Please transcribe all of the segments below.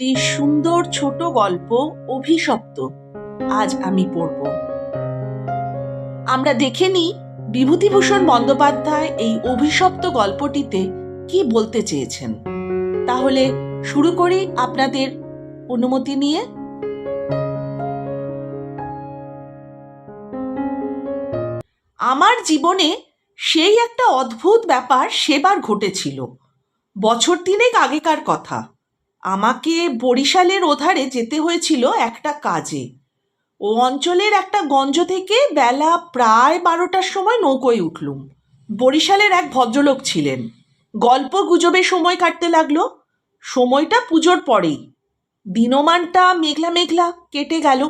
একটি সুন্দর ছোট গল্প অভিশপ্ত। আজ আমি পড়ব। আমরা দেখে নিই বিভূতিভূষণ বন্দ্যোপাধ্যায় এই অভিশপ্ত গল্পটিতে কি বলতে চেয়েছেন। তাহলে শুরু করি আপনাদের অনুমতি নিয়ে। আমার জীবনে সেই একটা অদ্ভুত ব্যাপার সেবার ঘটেছিল। বছর তিনেক আগেকার কথা। আমাকে বরিশালের ওধারে যেতে হয়েছিল একটা কাজে। ও অঞ্চলের একটা গঞ্জ থেকে বেলা প্রায় বারোটার সময় নৌকোয় উঠলুম। বরিশালের এক ভদ্রলোক ছিলেন। গল্প গুজবে সময় কাটতে লাগল। সময়টা পুজোর পরেই। দিনমানটা মেঘলা মেঘলা কেটে গেল।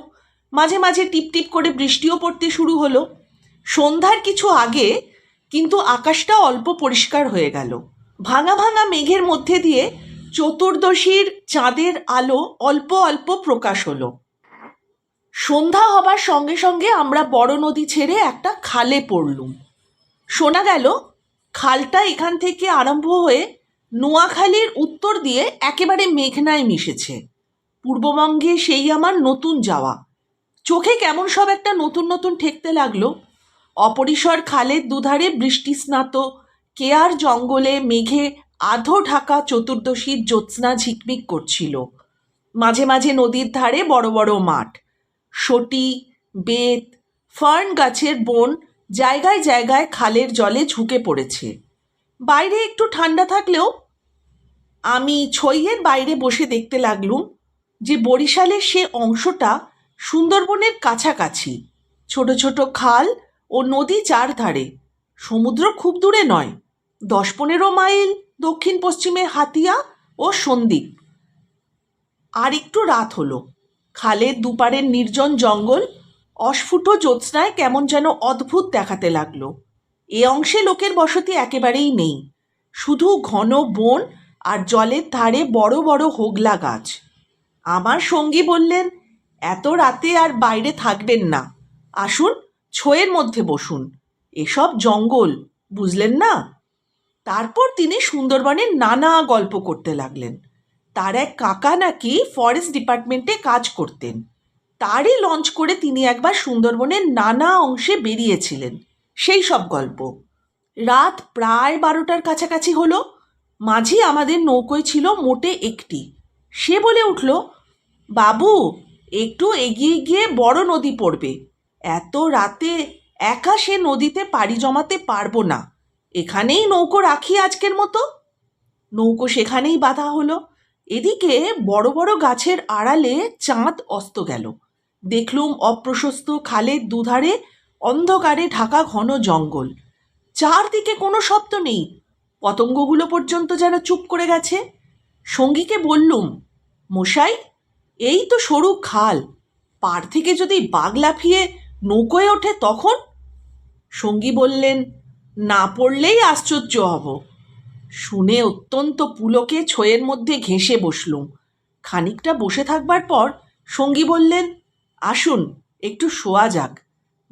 মাঝে মাঝে টিপটিপ করে বৃষ্টিও পড়তে শুরু হলো। সন্ধ্যার কিছু আগে কিন্তু আকাশটা অল্প পরিষ্কার হয়ে গেল। ভাঙা ভাঙা মেঘের মধ্যে দিয়ে চতুর্দশীর চাঁদের আলো অল্প অল্প প্রকাশ হলো। সন্ধ্যা হবার সঙ্গে সঙ্গে আমরা বড় নদী ছেড়ে একটা খালে পড়লুম। শোনা গেল, খালটা এখান থেকে আরম্ভ হয়ে নোয়াখালীর উত্তর দিয়ে একেবারে মেঘনায় মিশেছে। পূর্ববঙ্গে সেই আমার নতুন যাওয়া। চোখে কেমন সব একটা নতুন নতুন ঠেকতে লাগল। অপরিসর খালের দুধারে বৃষ্টিস্নাত কেয়ার জঙ্গলে মেঘে আধো ঢাকা চতুর্দশীর জ্যোৎস্না ঝিকমিক করছিল। মাঝে মাঝে নদীর ধারে বড় বড় মাঠ। সটি বেত, ফার্ন গাছের বন জায়গায় জায়গায় খালের জলে ঝুঁকে পড়েছে। বাইরে একটু ঠান্ডা থাকলেও আমি ছইয়ের বাইরে বসে দেখতে লাগলুম যে বরিশালের সে অংশটা সুন্দরবনের কাছাকাছি। ছোট ছোট খাল ও নদী চার ধারে সমুদ্র খুব দূরে নয়, দশ পনেরো মাইল দক্ষিণ পশ্চিমে হাতিয়া ও সন্দ্বীপ। আর একটু রাত হলো। খালের দুপারের নির্জন জঙ্গল অস্ফুট জ্যোৎস্নায় কেমন যেন অদ্ভুত দেখাতে লাগল। এ অংশে লোকের বসতি একেবারেই নেই। শুধু ঘন বন আর জলের ধারে বড় বড় হোগলা গাছ। আমার সঙ্গী বললেন, এত রাতে আর বাইরে থাকবেন না। আসুন, ছোয়ের মধ্যে বসুন। এসব জঙ্গল, বুঝলেন না? তারপর তিনি সুন্দরবনের নানা গল্প করতে লাগলেন। তার এক কাকা নাকি ফরেস্ট ডিপার্টমেন্টে কাজ করতেন। তারই লঞ্চ করে তিনি একবার সুন্দরবনের নানা অংশে বেরিয়েছিলেন। সেই সব গল্প। রাত প্রায় বারোটার কাছাকাছি হলো। মাঝি আমাদের নৌকোয় ছিল মোটে একটি। সে বলে উঠল, বাবু, একটু এগিয়ে গিয়ে বড় নদী পড়বে। এত রাতে একা সে নদীতে পাড়ি জমাতে পারব না। এখানেই নৌকো রাখি আজকের মতো। নৌকো সেখানেই বাঁধা হলো। এদিকে বড় বড় গাছের আড়ালে চাঁদ অস্ত গেল। দেখলুম অপ্রশস্ত খালের দুধারে অন্ধকারে ঢাকা ঘন জঙ্গল। চারদিকে কোনো শব্দ নেই। পতঙ্গগুলো পর্যন্ত যেন চুপ করে গেছে। সঙ্গীকে বললুম, মশাই, এই তো সরু খাল। পার থেকে যদি বাঘ লাফিয়ে নৌকোয় ওঠে তখন? সঙ্গী বললেন না পড়লেই আশ্চর্য হব। শুনে অত্যন্ত পুলকে ছয়ের মধ্যে ঘেঁষে বসলুম। খানিকটা বসে থাকবার পর সঙ্গী বললেন, আসুন, একটু শোয়া যাক।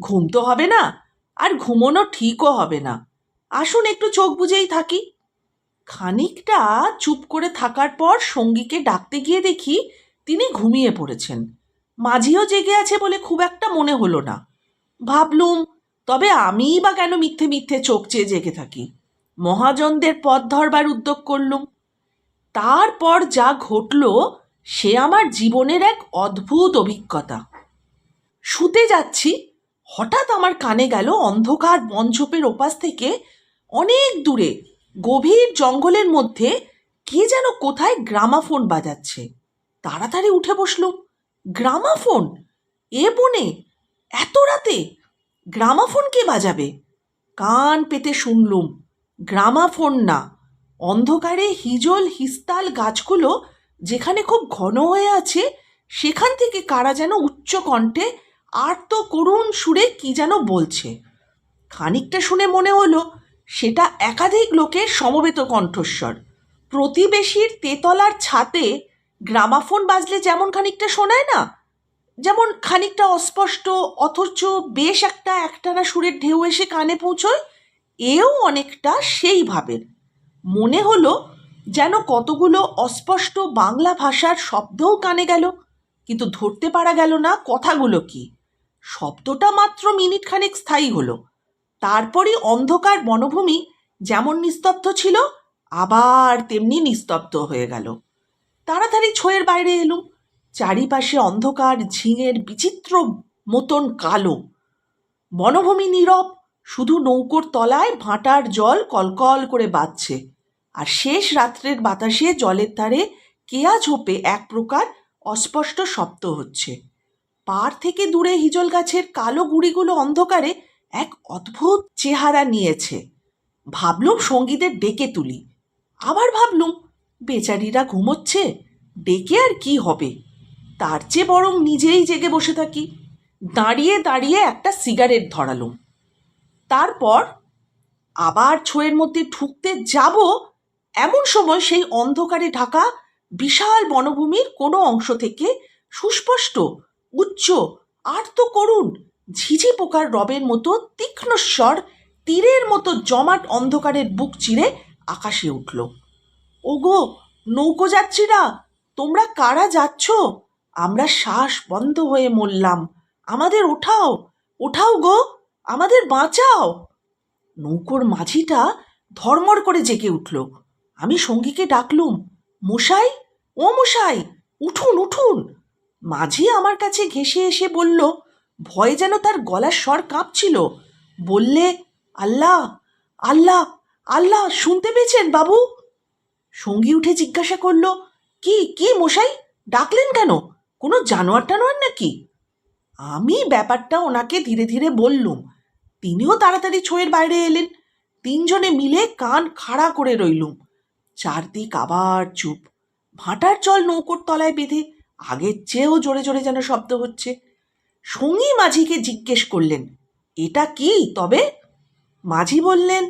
ঘুম তো হবে না, আর ঘুমোনো ঠিকও হবে না। আসুন, একটু চোখ বুঝেই থাকি। খানিকটা চুপ করে থাকার পর সঙ্গীকে ডাকতে গিয়ে দেখি তিনি ঘুমিয়ে পড়েছেন। মাঝিও জেগে আছে বলে খুব একটা মনে হলো না। ভাবলুম তবে আমিই বা কেন মিথ্যে মিথ্যে চোখ চেয়ে জেগে থাকি? মহাজনদের পথ ধরবার উদ্যোগ করলুম। তারপর যা ঘটল, সে আমার জীবনের এক অদ্ভুত অভিজ্ঞতা। শুতে যাচ্ছি, হঠাৎ আমার কানে গেল অন্ধকার বনঝোপের ওপাশ থেকে অনেক দূরে, গভীর জঙ্গলের মধ্যে কে যেন কোথায় গ্রামাফোন বাজাচ্ছে। তাড়াতাড়ি উঠে বসলুম। গ্রামাফোন? এ বনে? এত রাতে? গ্রামাফোন কে বাজাবে? কান পেতে শুনলুম। গ্রামাফোন না। অন্ধকারে হিজল হিস্তাল গাছগুলো যেখানে খুব ঘন হয়ে আছে, সেখান থেকে কারা যেন উচ্চ কণ্ঠে আর্ত করুণ সুরে কি যেন বলছে। খানিকটা শুনে মনে হলো, সেটা একাধিক লোকের সমবেত কণ্ঠস্বর। প্রতিবেশীর তেতলার ছাতে গ্রামাফোন বাজলে যেমন খানিকটা শোনায় না যেমন খানিকটা অস্পষ্ট, অথচ বেশ একটা একটানা সুরের ঢেউ এসে কানে পৌঁছয়, এও অনেকটা সেই ভাবের। মনে হলো যেন কতগুলো অস্পষ্ট বাংলা ভাষার শব্দও কানে গেল, কিন্তু ধরতে পারা গেল না কথাগুলো কি। শব্দটা মাত্র মিনিট খানেক স্থায়ী হলো। তারপরই অন্ধকার বনভূমি যেমন নিস্তব্ধ ছিল, আবার তেমনি নিস্তব্ধ হয়ে গেল। তাড়াতাড়ি ছোঁয়ের বাইরে এলুম। চারিপাশে অন্ধকার, ঝিঙের বিচিত্র মতন কালো। বনভূমি নীরব, শুধু নৌকোর তলায় ভাঁটার জল কলকল করে বাজছে আর শেষ রাত্রের বাতাসে জলের ধারে কেয়া ঝোপে এক প্রকার অস্পষ্ট শব্দ হচ্ছে। পার থেকে দূরে হিজল গাছের কালো গুড়িগুলো অন্ধকারে এক অদ্ভুত চেহারা নিয়েছে। ভাবলুম সঙ্গীদের ডেকে তুলি। আবার ভাবলুম, বেচারিরা ঘুমোচ্ছে, ডেকে আর কি হবে? তার চেয়ে বরং নিজেই জেগে বসে থাকি। দাঁড়িয়ে দাঁড়িয়ে একটা সিগারেট ধরালুম। তারপর আবার ছোঁয়ের মধ্যে ঢুকতে যাব এমন সময় সেই অন্ধকারে ঢাকা বিশাল বনভূমির কোনো অংশ থেকে সুস্পষ্ট, উচ্চ আর তো করুণ, ঝিঝি পোকার রবের মতো তীক্ষ্ণ স্বর, তীরের মতো জমাট অন্ধকারের বুক চিরে আকাশে উঠল। ওগো, নৌকো যাত্রীরা, তোমরা কারা যাচ্ছ? আমরা শ্বাস বন্ধ হয়ে মরলাম। আমাদের ওঠাও ওঠাও গো, আমাদের বাঁচাও। নৌকোর মাঝিটা ধর্মর করে জেগে উঠল। আমি সঙ্গীকে ডাকলুম, মশাই, ও মশাই, উঠুন উঠুন। মাঝি আমার কাছে ঘেসে এসে বলল, ভয়ে যেন তার গলার স্বর কাঁপছিল। বললে, আল্লাহ আল্লাহ আল্লাহ, শুনতে পেয়েছেন বাবু? সঙ্গী উঠে জিজ্ঞাসা করল, কি কি মশাই, ডাকলেন কেন? কোনো জানোয়ার টানোয়ার নাকি? আমি ব্যাপারটা ওনাকে ধীরে ধীরে বললুম। তিনিও তাড়াতাড়ি ছোঁয়ের বাইরে এলেন। তিনজনে মিলে কান খাড়া করে রইলুম। চারদিক আবার চুপ। ভাটার জল নৌকোর তলায় বেঁধে আগের চেয়েও জোরে জোরে যেন শব্দ হচ্ছে। সঙ্গী মাঝিকে জিজ্ঞেস করলেন, এটা কি তবে? মাঝি বললেন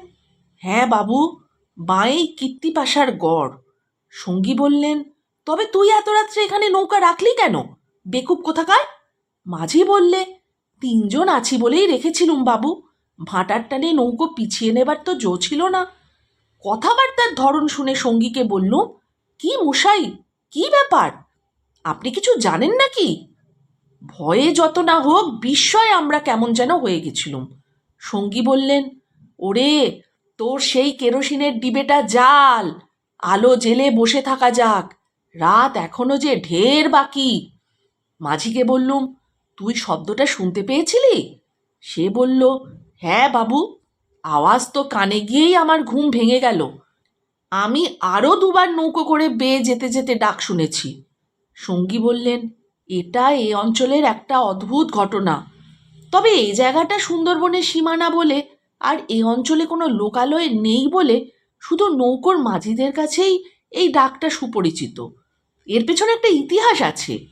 হ্যাঁ বাবু বাঁই কীর্তিপাশার গড়। সঙ্গী বললেন তবে তুই এত রাত্রে এখানে নৌকা রাখলি কেন? বেকুব কোথাকার? মাঝি বললে, তিনজন আছি বলেই রেখেছিলুম বাবু। ভাঁটার টানে নৌকো পিছিয়ে নেবার তো জো ছিল না। কথাবার্তার ধরন শুনে সঙ্গীকে বললুম কি মশাই, কি ব্যাপার? আপনি কিছু জানেন নাকি? ভয়ে যত না হোক, বিস্ময় আমরা কেমন যেন হয়ে গেছিলুম। সঙ্গী বললেন, ওরে, তোর সেই কেরোসিনের ডিবেটা জাল। আলো জেলে বসে থাকা যাক। রাত এখনও যে ঢের বাকি। মাঝিকে বললুম, তুই শব্দটা শুনতে পেয়েছিলি? সে বলল হ্যাঁ বাবু, আওয়াজ তো কানে গিয়েই আমার ঘুম ভেঙে গেল। আমি আরও দুবার নৌকো করে বেয়ে যেতে যেতে ডাক শুনেছি। সঙ্গী বললেন, এটা এ অঞ্চলের একটা অদ্ভুত ঘটনা। তবে এই জায়গাটা সুন্দরবনের সীমানা বলে আর এ অঞ্চলে কোনো লোকালয় নেই বলে শুধু নৌকোর মাঝিদের কাছেই এই ডাকটা সুপরিচিত। এর পেছনে একটা ইতিহাস আছে।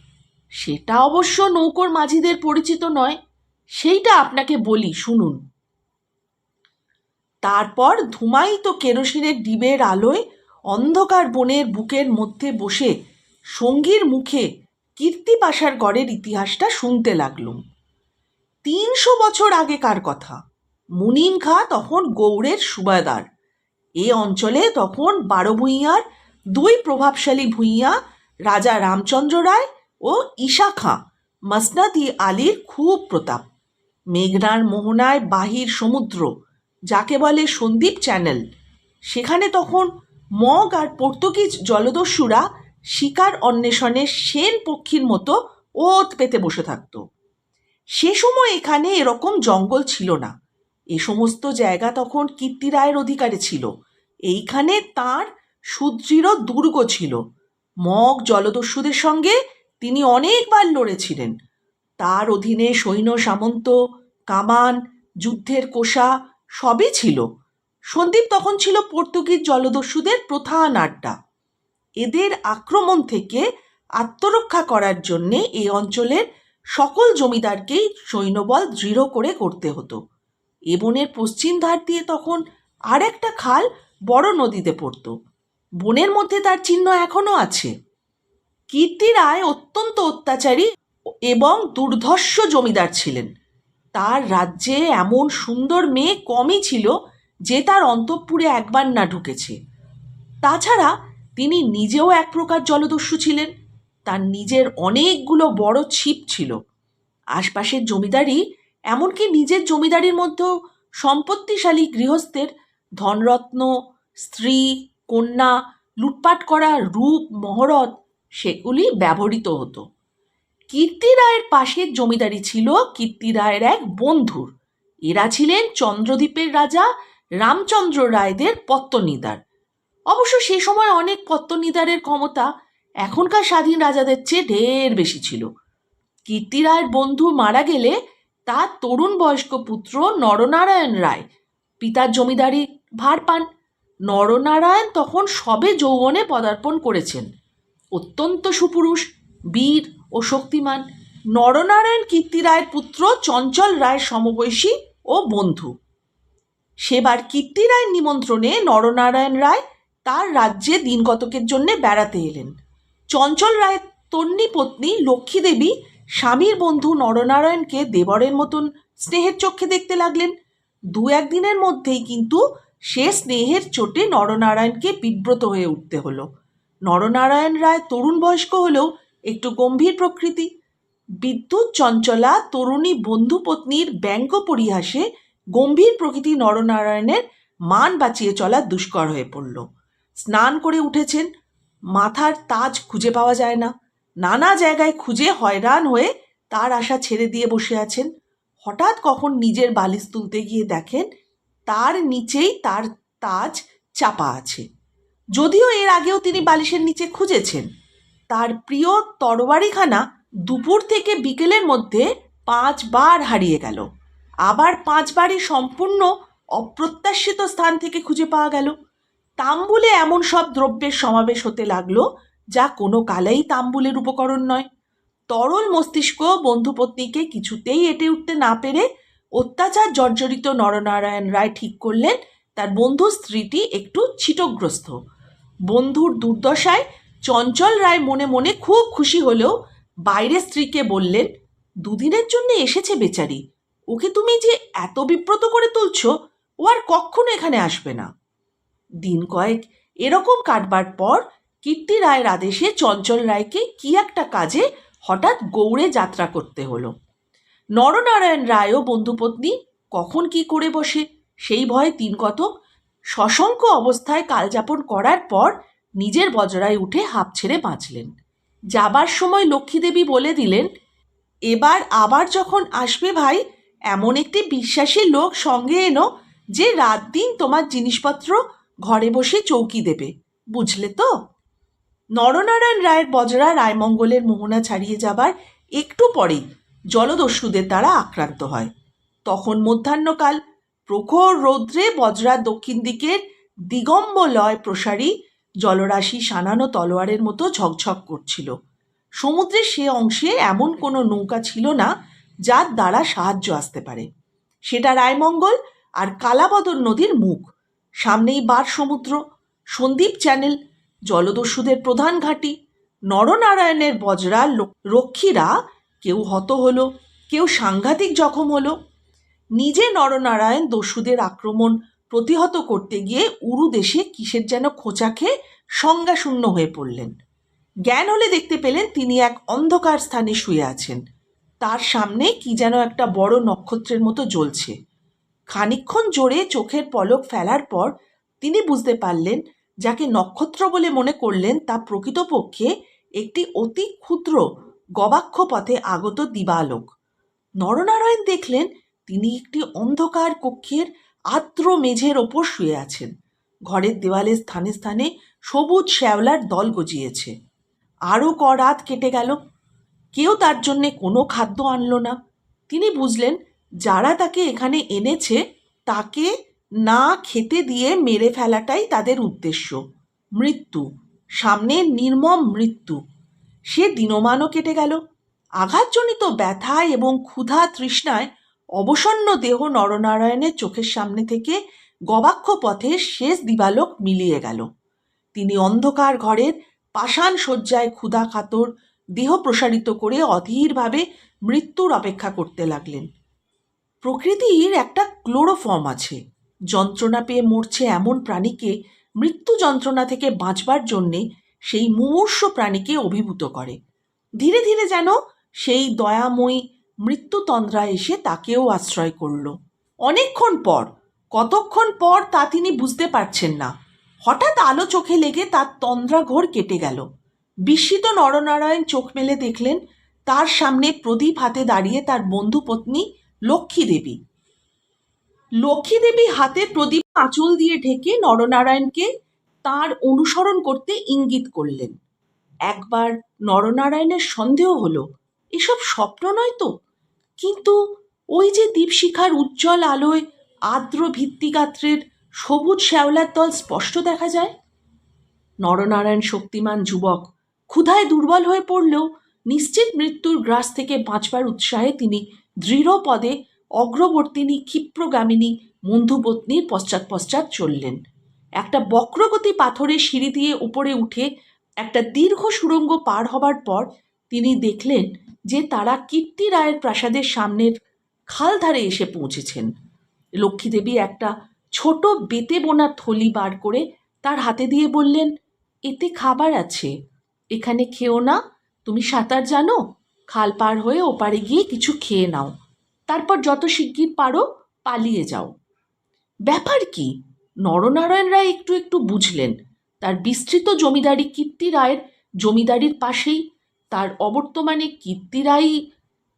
সেটা অবশ্য নৌকোর মাঝিদের পরিচিত নয়। সেইটা আপনাকে বলি, শুনুন। তারপর ধুমায়িত কেরোসিনের ডিবের আলোয় অন্ধকার বনের বুকের মধ্যে বসে সঙ্গীর মুখে কীর্তিপাশার গড়ের ইতিহাসটা শুনতে লাগলুম। তিনশো বছর আগেকার কথা। মুনিম খাঁ তখন গৌড়ের সুবাদার। এ অঞ্চলে তখন বারো ভূঁইয়ার দুই প্রভাবশালী ভূঁইয়া, রাজা রামচন্দ্র রায় ও ঈশা খাঁ, মসনাদ আলীর খুব প্রতাপ। মেঘনার মোহনায় বাহির সমুদ্র, যাকে বলে সন্দীপ চ্যানেল। সেখানে তখন মগ আর পর্তুগিজ জলদস্যুরা শিকার অন্বেষণে সেন পক্ষীর মতো ওত পেতে বসে থাকত। সে সময় এখানে এরকম জঙ্গল ছিল না। এ সমস্ত জায়গা তখন কীর্তি রায়ের অধিকারে ছিল। এইখানে তার সুদৃঢ়, দুর্গ ছিল। মগ জলদস্যুদের সঙ্গে তিনি অনেকবার লড়েছিলেন। তার অধীনে সৈন্য সামন্ত, কামান, যুদ্ধের কোষা সবই ছিল। সন্দীপ তখন ছিল পর্তুগিজ জলদস্যুদের প্রধান আড্ডা। এদের আক্রমণ থেকে আত্মরক্ষা করার জন্যে এই অঞ্চলের সকল জমিদারকেই সৈন্যবল দৃঢ় করে করতে হতো। এবনের পশ্চিম ধার দিয়ে তখন আর একটা খাল বড় নদীতে পড়তো। বনের মধ্যে তার চিহ্ন এখনও আছে। কীর্তি রায় অত্যন্ত অত্যাচারী এবং দুর্ধর্ষ জমিদার ছিলেন। তার রাজ্যে এমন সুন্দর মেয়ে কমই ছিল যে তার অন্তঃপুরে একবার না ঢুকেছে। তাছাড়া তিনি নিজেও এক প্রকার জলদস্যু ছিলেন। তার নিজের অনেকগুলো বড় ছিপ ছিল। আশপাশের জমিদারি এমনকি নিজের জমিদারির মধ্যেও সম্পত্তিশালী গৃহস্থের ধনরত্ন, স্ত্রী কন্যা লুটপাট করা রূপ, মহরত সেগুলি ব্যবহৃত হতো। কীর্তি রায়ের পাশের জমিদারি ছিল কীর্তি রায়ের এক বন্ধুর। এরা ছিলেন চন্দ্রদ্বীপের রাজা, রামচন্দ্র রায়দের পত্তনিদার। অবশ্য সে সময় অনেক পত্তনিদারের ক্ষমতা এখনকার স্বাধীন রাজাদের চেয়ে ঢের বেশি ছিল। কীর্তি রায়ের বন্ধু মারা গেলে তার তরুণ বয়স্ক পুত্র নরনারায়ণ রায়, পিতার জমিদারি ভার পান। নরনারায়ণ তখন সবে যৌবনে পদার্পণ করেছেন। অত্যন্ত সুপুরুষ, বীর ও শক্তিমান। নরনারায়ণ কীর্তি রায়ের পুত্র চঞ্চল রায়ের সমবয়সী ও বন্ধু। সেবার কীর্তি রায়ের নিমন্ত্রণে নরনারায়ণ রায় তার রাজ্যে দিনগতকের জন্যে বেড়াতে এলেন। চঞ্চল রায়ের তন্নি পত্নী লক্ষ্মী দেবী, স্বামীর বন্ধু নরনারায়ণকে দেবরের মতন স্নেহের চক্ষে দেখতে লাগলেন। দু একদিনের মধ্যেই কিন্তু সে স্নেহের চোটে নরনারায়ণকে বিব্রত হয়ে উঠতে হলো। নরনারায়ণ রায় তরুণ বয়স্ক হলেও একটু গম্ভীর প্রকৃতি। বিদ্যুৎ চঞ্চলা তরুণী বন্ধুপত্নীর ব্যঙ্গ পরিহাসে গম্ভীর প্রকৃতি নরনারায়ণের মান বাঁচিয়ে চলা দুষ্কর হয়ে পড়ল। স্নান করে উঠেছেন, মাথার তাজ খুঁজে পাওয়া যায় না। নানা জায়গায় খুঁজে হয়রান হয়ে তার আশা ছেড়ে দিয়ে বসে আছেন। হঠাৎ কখন নিজের বালিশ তুলতে গিয়ে দেখেন তার নিচেই তার তাজ চাপা আছে। যদিও এর আগেও তিনি বালিশের নিচে খুঁজেছেন। তার প্রিয় তরবারিখানা দুপুর থেকে বিকেলের মধ্যে পাঁচবার হারিয়ে গেল। আবার পাঁচবারই সম্পূর্ণ অপ্রত্যাশিত স্থান থেকে খুঁজে পাওয়া গেল। তাম্বুলে এমন সব দ্রব্যের সমাবেশ হতে লাগল, যা কোনো কালেই তাম্বুলের উপকরণ নয়। তরল মস্তিষ্ক বন্ধুপত্নীকে কিছুতেই এটে উঠতে না পেরে অত্যাচার জর্জরিত নরনারায়ণ রায় ঠিক করলেন, তার বন্ধু স্ত্রীটি একটু ছিটগ্রস্ত। বন্ধুর দুর্দশায় চঞ্চল রায় মনে মনে খুব খুশি হলেও বাইরে স্ত্রীকে বললেন, দুদিনের জন্য এসেছে বেচারি, ওকে তুমি যে এত বিব্রত করে তুলছ, ও আর কখনো এখানে আসবে না। দিন কয়েক এরকম কাটবার পর কীর্তি রায়ের আদেশে চঞ্চল রায়কে কি একটা কাজে হঠাৎ গৌড়ে যাত্রা করতে হলো। নরনারায়ণ রায়ও বন্ধুপত্নী কখন কি করে বসে? সেই ভয়ে তিন কতক সশঙ্ক অবস্থায় কালযাপন করার পর নিজের বজরায় উঠে হাঁপ ছেড়ে বাঁচলেন। যাবার সময় লক্ষ্মীদেবী বলে দিলেন, এবার আবার যখন আসবে ভাই, এমন একটি বিশ্বাসী লোক সঙ্গে এনো যে রাত দিন তোমার জিনিসপত্র ঘরে বসে চৌকি দেবে, বুঝলে তো? নরনারায়ণ রায়ের বজরা রায়মঙ্গলের মোহনা ছাড়িয়ে যাবার একটু পরেই জলদস্যুদের দ্বারা আক্রান্ত হয়। তখন মধ্যাহ্নকাল প্রখর রৌদ্রে বজরার দক্ষিণ দিকের দিগম্বলয় প্রসারী জলরাশি সানানো তলোয়ারের মতো ঝকঝক করছিল। সমুদ্রের সে অংশে এমন কোনো নৌকা ছিল না যার দ্বারা সাহায্য আসতে পারে। সেটা রায়মঙ্গল আর কালাবদর নদীর মুখ। সামনেই বার সমুদ্র, সন্দীপ চ্যানেল, জলদস্যুদের প্রধান ঘাঁটি, নরনারায়ণের বজরা রক্ষীরা কেউ হত হলো, কেউ সাংঘাতিক জখম হলো। নিজে নরনারায়ণ দস্যুদের আক্রমণ প্রতিহত করতে গিয়ে উরু দেশে কিসের যেন খোঁচা খেয়ে সংজ্ঞাশূন্য হয়ে পড়লেন। জ্ঞান হলে দেখতে পেলেন তিনি এক অন্ধকার স্থানে শুয়ে আছেন। তার সামনে কি যেন একটা বড় নক্ষত্রের মতো জ্বলছে। খানিক্ষণ জোরে চোখের পলক ফেলার পর তিনি বুঝতে পারলেন, যাকে নক্ষত্র বলে মনে করলেন তা প্রকৃতপক্ষে একটি অতি ক্ষুদ্র গবাক্ষ পথে আগত দিবালোক। নরনারায়ণ দেখলেন তিনি একটি অন্ধকার কক্ষের আর্দ্র মেঝের ওপর শুয়ে আছেন। ঘরের দেওয়ালে স্থানে স্থানে সবুজ শ্যাওলার দল গজিয়েছে। আরও ক রাত কেটে গেল। কেউ তার জন্যে কোনো খাদ্য আনল না। তিনি বুঝলেন, যারা তাকে এখানে এনেছে, তাকে না খেতে দিয়ে মেরে ফেলাটাই তাদের উদ্দেশ্য। মৃত্যু, সামনে নির্মম মৃত্যু। সে দিনমানও কেটে গেল। আঘাতজনিত ব্যথায় এবং ক্ষুধা তৃষ্ণায় অবসন্ন দেহ নরনারায়ণের চোখের সামনে থেকে গবাক্ষ পথের শেষ দিবালোক মিলিয়ে গেল। তিনি অন্ধকার ঘরের পাষাণ শয্যায় ক্ষুধা খাতর দেহ প্রসারিত করে অধীরভাবে মৃত্যুর অপেক্ষা করতে লাগলেন। প্রকৃতির একটা ক্লোরোফর্ম আছে। যন্ত্রণা পেয়ে মরছে এমন প্রাণীকে মৃত্যু যন্ত্রণা থেকে বাঁচবার জন্যে সেই মুমূর্ষ প্রাণীকে অভিভূত করে। ধীরে ধীরে যেন সেই দয়াময়ী মৃত্যুতন্দ্রা এসে তাকেও আশ্রয় করল। অনেকক্ষণ পর, কতক্ষণ পর তা তিনি বুঝতে পারছেন না। হঠাৎ আলো চোখে লেগে তার তন্দ্রা ঘোর কেটে গেল। বিস্মিত নরনারায়ণ চোখ মেলে দেখলেন, তার সামনে প্রদীপ হাতে দাঁড়িয়ে তার বন্ধু পত্নী লক্ষ্মী দেবী। লক্ষ্মী দেবী হাতে প্রদীপ আঁচল দিয়ে ঢেকে নরনারায়ণকে তার অনুসরণ করতে ইঙ্গিত করলেন। একবার নরনারায়ণের সন্দেহ হলো, এসব স্বপ্ন নয় তো? কিন্তু ওই যে দীপশিখার উজ্জ্বল আলোয় আর্দ্র ভিত্তিগাত্রের সবুজ শ্যাওলার দল স্পষ্ট দেখা যায়। নরনারায়ণ শক্তিমান যুবক ক্ষুধায় দুর্বল হয়ে পড়লেও নিশ্চিত মৃত্যুর গ্রাস থেকে বাঁচবার উৎসাহে তিনি দৃঢ় পদে অগ্রবর্তিনী ক্ষিপ্রগামিনী মন্ধুপত্নীর পশ্চাৎ পশ্চাৎ চললেন। একটা বক্রগতি পাথরের সিঁড়ি দিয়ে উপরে উঠে একটা দীর্ঘ সুড়ঙ্গ পার হবার পর তিনি দেখলেন যে তারা কীর্তি রায়ের প্রাসাদের সামনের খাল ধারে এসে পৌঁছেছেন। লক্ষ্মীদেবী একটা ছোট বেতে বোনা থলি বার করে তার হাতে দিয়ে বললেন, এতে খাবার আছে। এখানে খেও না। তুমি সাঁতার জানো? খাল পার হয়ে ওপারে গিয়ে কিছু খেয়ে নাও। তারপর যত শিগগির পারো, পালিয়ে যাও। ব্যাপার কি? নরনারায়ণ রায় একটু একটু বুঝলেন। তার বিস্তৃত জমিদারি কীর্তি রায়ের জমিদারির পাশেই, তার অবর্তমানে কীর্তি রায়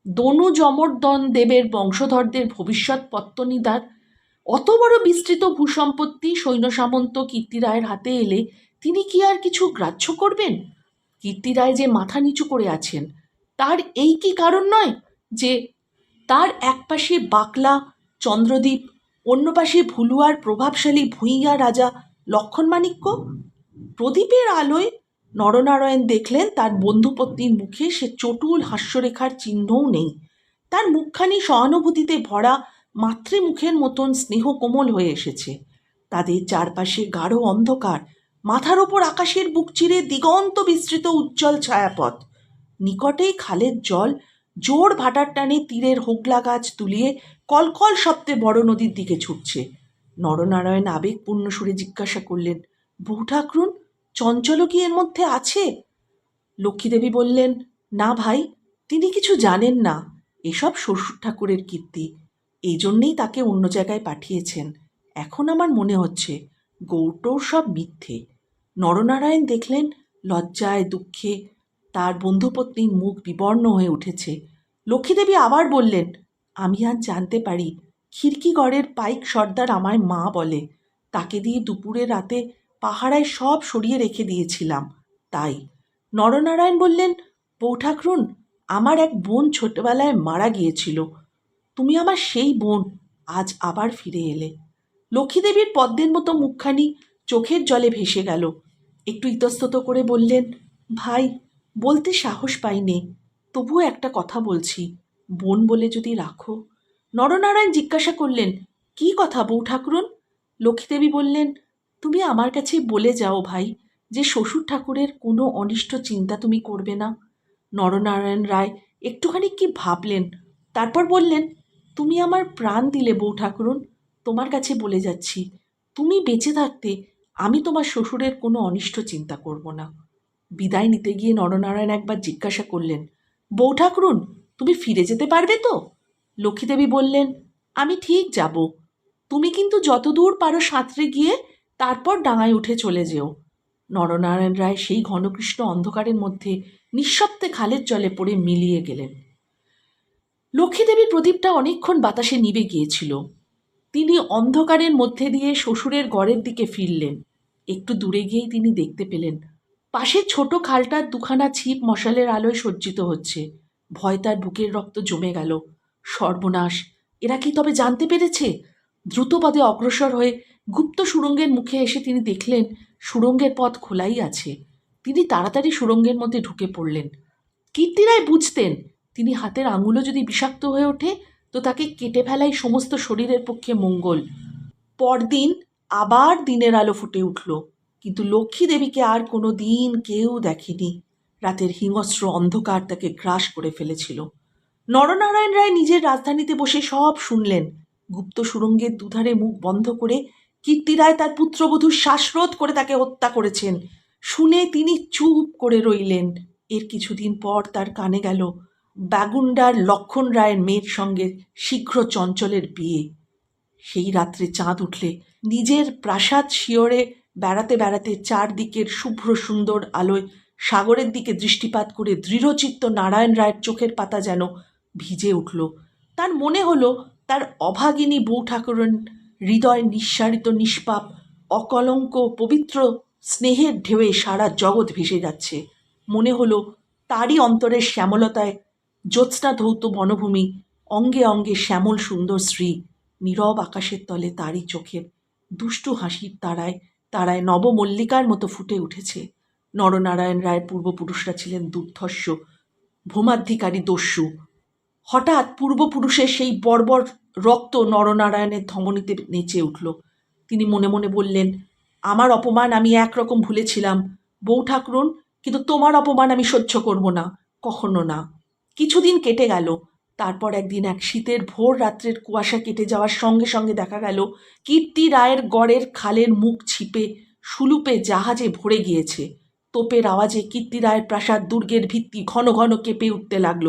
দনু জমর্দন দেবের বংশধরদের ভবিষ্যৎ পত্তনিদার। অত বড় বিস্তৃত ভূসম্পত্তি সৈন্য সামন্ত কীর্তি রায়ের হাতে এলে তিনি কি আর কিছু গ্রাহ্য করবেন? কীর্তি রায় যে মাথা নিচু করে আছেন, তার এই কি কারণ নয় যে তার একপাশে বাকলা, চন্দ্রদ্বীপ অন্য পাশে ভুলুয়ার প্রভাবশালী ভূঁইয়া রাজা লক্ষণমাণিক্য প্রদীপের আলোয় নরনারায়ণ দেখলেন তার বন্ধুপত্নীর মুখে সে চটুল হাস্যরেখার চিহ্নও নেই। তার মুখখানি সহানুভূতিতে ভরা মাতৃমুখের মতন স্নেহ কোমল হয়ে এসেছে। তাদের চারপাশে গাঢ় অন্ধকার, মাথার ওপর আকাশের বুক চিরে দিগন্ত বিস্তৃত উজ্জ্বল ছায়াপথ। নিকটেই খালের জল জোর ভাটার টানে তীরের হোগলা গাছ তুলিয়ে কলকল শব্দে বড় নদীর দিকে ছুটছে। নরনারায়ণ আবেগপূর্ণ সুরে জিজ্ঞাসা করলেন, বউ ঠাকরুন চঞ্চল কি এর মধ্যে আছে? লক্ষ্মীদেবী বললেন, না ভাই, তিনি কিছু জানেন না। এসব শ্বশুর ঠাকুরের কীর্তি। এই জন্যেই তাকে অন্য জায়গায় পাঠিয়েছেন। এখন আমার মনে হচ্ছে গৌটর সব মিথ্যে। নরনারায়ণ দেখলেন, লজ্জায় দুঃখে তার বন্ধুপত্নীর মুখ বিবর্ণ হয়ে উঠেছে। লক্ষ্মীদেবী আবার বললেন, আমি আজ জানতে পারি খিড়কিগড়ের পাইক সর্দার আমায় মা বলে। তাকে দিয়ে দুপুরে রাতে পাহারায় সব সরিয়ে রেখে দিয়েছিলাম, তাই। নরনারায়ণ বললেন, বউ ঠাকরুন, আমার এক বোন ছোটবেলায় মারা গিয়েছিল। তুমি আমার সেই বোন, আজ আবার ফিরে এলে। লক্ষ্মীদেবীর পদ্মের মতো মুখখানি চোখের জলে ভেসে গেল। একটু ইতস্তত করে বললেন, ভাই, বলতে সাহস পাইনে। তবুও একটা কথা বলছি। বোন বলে যদি রাখো। নরনারায়ণ জিজ্ঞাসা করলেন, কি কথা বউ ঠাকুরন? লক্ষ্মীদেবী বললেন, তুমি আমার কাছে বলে যাও ভাই, যে শ্বশুর ঠাকুরের কোনো অনিষ্ট চিন্তা তুমি করবে না। নরনারায়ণ রায় একটুখানি কি ভাবলেন, তারপর বললেন, তুমি আমার প্রাণ দিলে বউ ঠাকুরন, তোমার কাছে বলে যাচ্ছি। তুমি বেঁচে থাকতে আমি তোমার শ্বশুরের কোনো অনিষ্ট চিন্তা করব না। বিদায় নিতে গিয়ে নরনারায়ণ একবার জিজ্ঞাসা করলেন বউ ঠাকুরুন, তুমি ফিরে যেতে পারবে তো? লক্ষ্মীদেবী বললেন, আমি ঠিক যাব। তুমি কিন্তু যত দূর পারো সাঁতরে গিয়ে তারপর ডাঙায় উঠে চলে যেও। নরনারায়ণ রায় সেই ঘনকৃষ্ণ অন্ধকারের মধ্যে নিঃশব্দে খালের জলে পড়ে মিলিয়ে গেলেন। লক্ষ্মীদেবীর প্রদীপটা অনেকক্ষণ বাতাসে নিভে গিয়েছিল। তিনি অন্ধকারের মধ্যে দিয়ে শ্বশুরের গড়ের দিকে ফিরলেন। একটু দূরে গিয়েই তিনি দেখতে পেলেন পাশের ছোট খালটার দুখানা ছিপ মশালের আলোয় সজ্জিত হচ্ছে। ভয় তার বুকের রক্ত জমে গেল। সর্বনাশ, এরা কি তবে জানতে পেরেছে? দ্রুতপদে অগ্রসর হয়ে গুপ্ত সুড়ঙ্গের মুখে এসে তিনি দেখলেন সুড়ঙ্গের পথ খোলাই আছে। তিনি তাড়াতাড়ি সুড়ঙ্গের মধ্যে ঢুকে পড়লেন। কীর্তিরায় বুঝতেন, তিনি হাতের আঙুলও যদি বিষাক্ত হয়ে ওঠে, তো তাকে কেটে ফেলাই সমস্ত শরীরের পক্ষে মঙ্গল। পরদিন আবার দিনের আলো ফুটে উঠল। কিন্তু লক্ষ্মী দেবীকে আর কোনো দিন কেউ দেখেনি। রাতের হিংস্র অন্ধকার তাকে গ্রাস করে ফেলেছিল। নরনারায়ণ রায় নিজের রাজধানীতে বসে সব শুনলেন। গুপ্ত সুরঙ্গের দুধারে মুখ বন্ধ করে কীর্তি রায় তার পুত্রবধূর শ্বাসরোধ করে তাকে হত্যা করেছেন। শুনে তিনি চুপ করে রইলেন। এর কিছুদিন পর তার কানে গেল বাগুন্ডার লক্ষণ রায়ের মেয়ের সঙ্গে শীঘ্র চঞ্চলের বিয়ে। সেই রাত্রে চাঁদ উঠলে নিজের প্রাসাদ শিয়রে বেড়াতে বেড়াতে চারদিকের শুভ্র সুন্দর আলোয় সাগরের দিকে দৃষ্টিপাত করে দৃঢ়চিত্ত নারায়ণ রায়ের চোখের পাতা যেন ভিজে উঠল। তার মনে হলো তার অভাগিনী বউ ঠাকুরন হৃদয় নিঃসারিত, নিষ্পাপ, অকলঙ্ক, পবিত্র স্নেহের ঢেউয়ে সারা জগৎ ভেসে যাচ্ছে। মনে হলো তারই অন্তরের শ্যামলতায় জ্যোৎস্না ধৌত বনভূমি, অঙ্গে অঙ্গে শ্যামল সুন্দর শ্রী নীরব আকাশের তলে তারই চোখের দুষ্টু হাসির তারায় তারায় নবমল্লিকার মতো ফুটে উঠেছে। নরনারায়ণ রায়ের পূর্বপুরুষরা ছিলেন দুর্ধর্ষ ভূমাধিকারী দস্যু। হঠাৎ পূর্বপুরুষের সেই বর্বর রক্ত নরনারায়ণের ধমনীতে নেচে উঠল। তিনি মনে মনে বললেন, আমার অপমান আমি একরকম ভুলেছিলাম। বউ ঠাকুরন, কিন্তু তোমার অপমান আমি সহ্য করব না, কখনো না। কিছুদিন কেটে গেল তারপর একদিন এক শীতের ভোর রাত্রের কুয়াশা কেটে যাওয়ার সঙ্গে সঙ্গে দেখা গেল, কীর্তি রায়ের গড়ের খালের মুখ ছিপে, সুলুপে জাহাজে ভরে গিয়েছে। তোপের আওয়াজে কীর্তি রায়ের প্রাসাদ দুর্গের ভিত্তি ঘন ঘন কেঁপে উঠতে লাগল।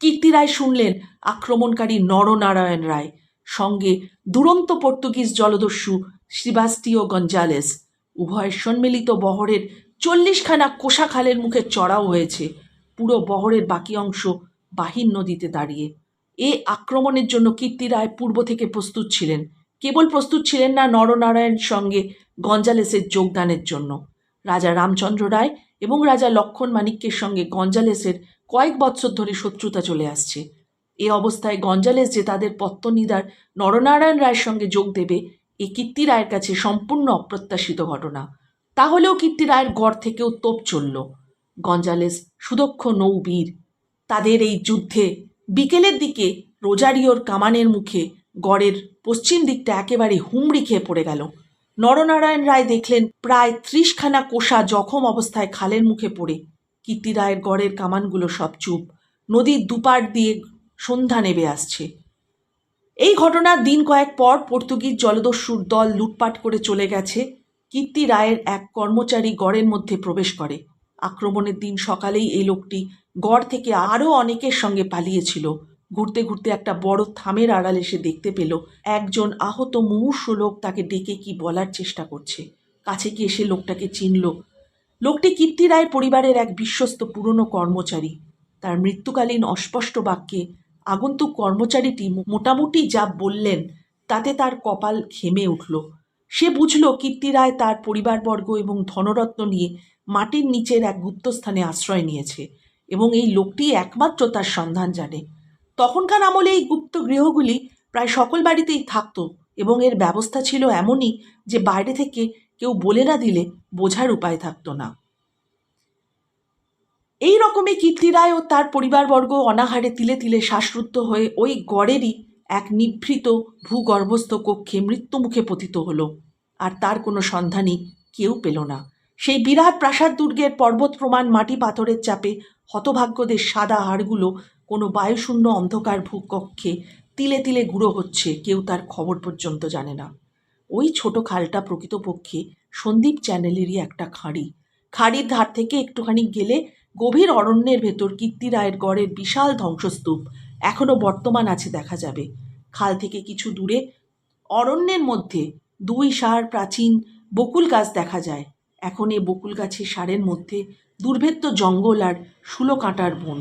কীর্তি রায় শুনলেন আক্রমণকারী নরনারায়ণ রায়, সঙ্গে দুরন্ত পর্তুগিজ জলদস্যু শ্রীবাস্তিও গঞ্জালেস। উভয়ের সম্মিলিত বহরের চল্লিশখানা কোষা খালের মুখে চড়াও হয়েছে। পুরো বহরের বাকি অংশ বাহির নদীতে দাঁড়িয়ে। এ আক্রমণের জন্য কীর্তি রায় পূর্ব থেকে প্রস্তুত ছিলেন। কেবল প্রস্তুত ছিলেন না নরনারায়ণ সঙ্গে গঞ্জালেসের যোগদানের জন্য। রাজা রামচন্দ্র রায় এবং রাজা লক্ষণ মাণিক্যের সঙ্গে গঞ্জালেসের কয়েক বৎসর ধরে শত্রুতা চলে আসছে। এ অবস্থায় গঞ্জালেস যে তাদের পত্তনিদার নরনারায়ণ রায়ের সঙ্গে যোগ দেবে, এ কীর্তি রায়ের কাছে সম্পূর্ণ অপ্রত্যাশিত ঘটনা। তাহলেও কীর্তি রায়ের গড় থেকেও তোপ চলল। গঞ্জালেস সুদক্ষ নৌবীর তাদের এই যুদ্ধে বিকেলের দিকে রোজারিওর কামানের মুখে গড়ের পশ্চিম দিকটা একেবারে হুমড়ি খেয়ে পড়ে গেল। নরনারায়ণ রায় দেখলেন প্রায় ত্রিশখানা কোষা জখম অবস্থায় খালের মুখে পড়ে। কীর্তি রায়ের গড়ের কামানগুলো সব চুপ। নদীর দুপার দিয়ে সন্ধ্যা নেবে আসছে। এই ঘটনার দিন কয়েক পর পর্তুগিজ জলদস্যুর দল লুটপাট করে চলে গেছে। কীর্তি রায়ের এক কর্মচারী গড়ের মধ্যে প্রবেশ করে। আক্রমণের দিন সকালেই এই লোকটি গড় থেকে আরও অনেকের সঙ্গে পালিয়েছিল। ঘুরতে ঘুরতে একটা বড় থামের আড়ালে সে দেখতে পেল, একজন আহত মুমূর্ষ লোক তাকে ডেকে কি বলার চেষ্টা করছে। কাছে গিয়ে সে লোকটাকে চিনল। লোকটি কীর্তি রায়ের পরিবারের এক বিশ্বস্ত পুরনো কর্মচারী। তার মৃত্যুকালীন অস্পষ্ট বাক্যে, আগন্তুক কর্মচারীটি মোটামুটি যা বললেন, তাতে তার কপাল ঘেমে উঠল। সে বুঝল কীর্তি রায় তার পরিবারবর্গ এবং ধনরত্ন নিয়ে মাটির নিচের এক গুপ্তস্থানে আশ্রয় নিয়েছে। এবং এই লোকটি একমাত্র তার সন্ধান জানে। তখনকার আমলে এই গুপ্ত গৃহগুলি প্রায় সকল বাড়িতেই থাকতো এবং এর ব্যবস্থা ছিল এমনই যে বাইরে থেকে কেউ বলে না দিলে বোঝার উপায় থাকতো না। এই রকমই কীর্তি রায় ও তার পরিবারবর্গ অনাহারে তিলে তিলে শ্বাসরুদ্ধ হয়ে ওই গড়েরই এক নিভৃত ভূগর্ভস্থ কক্ষে মৃত্যুমুখে পতিত হলো। আর তার কোনো সন্ধানই কেউ পেল না। সেই বিরাট প্রাসাদ দুর্গের পর্বত প্রমাণ মাটি পাথরের চাপে হতভাগ্যদের সাদা হাড়গুলো কোনো বায়ুশূন্য অন্ধকার ভূকক্ষে তিলে তিলে গুঁড়ো হচ্ছে, কেউ তার খবর পর্যন্ত জানে না। ওই ছোট খালটা প্রকৃতপক্ষে সন্দীপ চ্যানেলেরই একটা খাঁড়ি। খাঁড়ির ধার থেকে একটুখানি গেলে গভীর অরণ্যের ভেতর কীর্তি রায়ের গড়ের বিশাল ধ্বংসস্তূপ এখনও বর্তমান আছে দেখা যাবে। খাল থেকে কিছু দূরে অরণ্যের মধ্যে দুই সার প্রাচীন বকুল গাছ দেখা যায়। এখন এ বকুল গাছের সারের মধ্যে দুর্ভেদ্য জঙ্গল আর শুলো কাঁটার বন।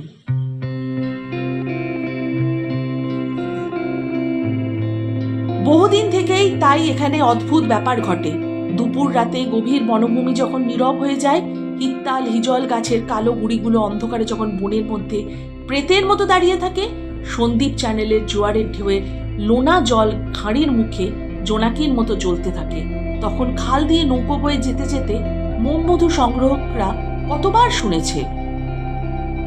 বহুদিন থেকেই তাই এখানে অদ্ভুত ব্যাপার ঘটে। দুপুর রাতে গভীর বনভূমি যখন নীরব হয়ে যায় ইত্তাল হিজল গাছের কালো গুড়িগুলো অন্ধকারে যখন বনের মধ্যে প্রেতের মতো দাঁড়িয়ে থাকে, সন্দীপ চ্যানেলের জোয়ারের ঢেউয়ে লোনা জল খাঁড়ির মুখে জোনাকির মতো জ্বলতে থাকে। তখন খাল দিয়ে নৌকো বয়ে যেতে যেতে মোমমধু সংগ্রহকরা কতবার শুনেছে?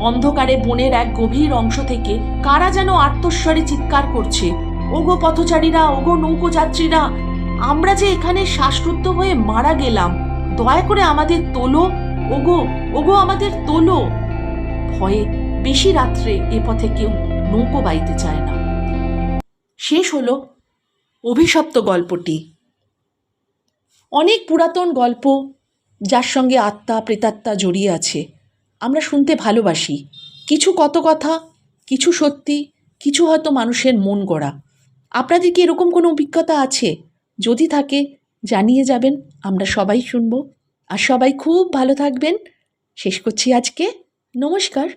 অন্ধকারে বনের এক গভীর অংশ থেকে কারা যেন আত্মস্বরে চিৎকার করছে, ওগো পথচারীরা, ওগো নৌকো যাত্রীরা, আমরা যে এখানে শ্বাসরুদ্ধ হয়ে মারা গেলাম, দয়া করে আমাদের তোলো, ওগো ওগো আমাদের তোলো। ভয়ে বেশি রাত্রে এ পথে কেউ নৌকো বাইতে চায় না। শেষ হলো অভিশপ্ত গল্পটি। অনেক পুরাতন গল্প যার সঙ্গে আত্মা, প্রেতাত্মা জড়িয়ে আছে। আমরা শুনতে ভালোবাসি। কিছু কত কথা, কিছু সত্যি, কিছু হয়তো মানুষের মন গড়া। আপনাদের কি এরকম কোনো অভিজ্ঞতা আছে? যদি থাকে, জানিয়ে যাবেন, আমরা সবাই শুনব। আর সবাই খুব ভালো থাকবেন। শেষ করছি আজকে। নমস্কার।